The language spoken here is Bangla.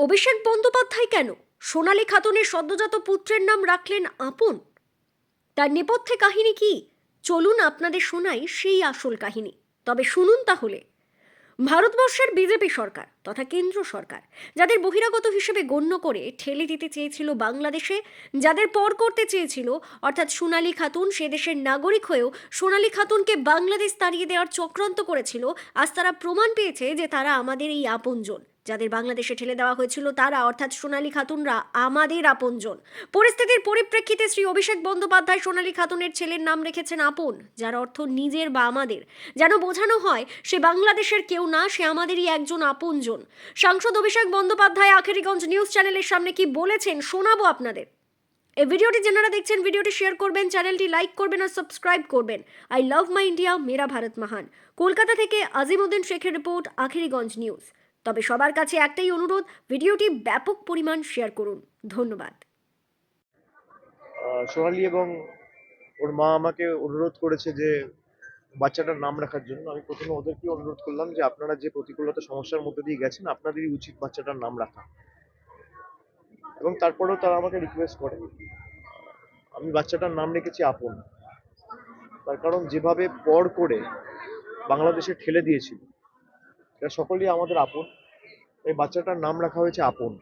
অভিষেক বন্দ্যোপাধ্যায় কেন? সোনালী খাতুনের সদ্যজাত পুত্রের নাম রাখলেন আপন? তার নেপথ্যে কাহিনী কি? চলুন আপনাদের শোনাই সেই আসল কাহিনী। তবে শুনুন তাহলে। ভারতবর্ষের বিজেপি সরকার তথা কেন্দ্র সরকার, যাদের বহিরাগত হিসেবে গণ্য করে ঠেলে দিতে চেয়েছিল বাংলাদেশে, যাদের পর করতে চেয়েছিল, অর্থাৎ সোনালী খাতুন, সে দেশের নাগরিক হয়েও সোনালী খাতুনকে বাংলাদেশ তাড়িয়ে দেওয়ার চক্রান্ত করেছিল, আজ তারা প্রমাণ পেয়েছে যে তারা আমাদের এই আপনজন। যাদের বাংলাদেশে ঠেলে দেওয়া হয়েছিল তারা, অর্থাৎ সোনালী খাতুনরা, আমাদের আপনজন। পরিস্থিতির পরিপ্রেক্ষিতে শ্রী অভিষেক বন্দ্যোপাধ্যায় সোনালী খাতুনের ছেলের নাম রেখেছেন আপন, যার অর্থ নিজের বা আমাদের। যেন বোঝানো হয়, সে বাংলাদেশের কেউ না, সে আমাদেরই একজন আপনজন। সাংসদ অভিষেক বন্দ্যোপাধ্যায়, আখেরিগঞ্জ নিউজ চ্যানেলের সামনে কি বলেছেন শোনাবো আপনাদের। এই ভিডিওটি যারা দেখছেন, ভিডিওটি শেয়ার করবেন, চ্যানেলটি লাইক করবেন আর সাবস্ক্রাইব করবেন। আই লাভ মাই ইন্ডিয়া, মেরা ভারত মহান। কলকাতা থেকে আজিমুদ্দিন শেখের রিপোর্ট, আখেরিগঞ্জ নিউজ। তবে সবার কাছে একটাই অনুরোধ, ভিডিওটি ব্যাপক পরিমাণ শেয়ার করুন। ধন্যবাদ। সোনালি এবং ওর মা আমাকে অনুরোধ করেছে যে বাচ্চাটার নাম রাখার জন্য আমি প্রথমে ওদেরকে অনুরোধ করলাম যে আপনারা যে প্রতিকূলতা সমস্যার মধ্যে দিয়ে গেছেন, আপনাদেরই উচিত বাচ্চাটার নাম রাখা। এবং তারপরেও তারা আমাকে রিকোয়েস্ট করে, আমি বাচ্চাটার নাম রেখেছি আপন। তার কারণ যেভাবে পর করে বাংলাদেশে ঠেলে দিয়েছিল এটা সকলেই আমাদের আপন। এই বাচ্চাটার নাম রাখা হয়েছে আপন।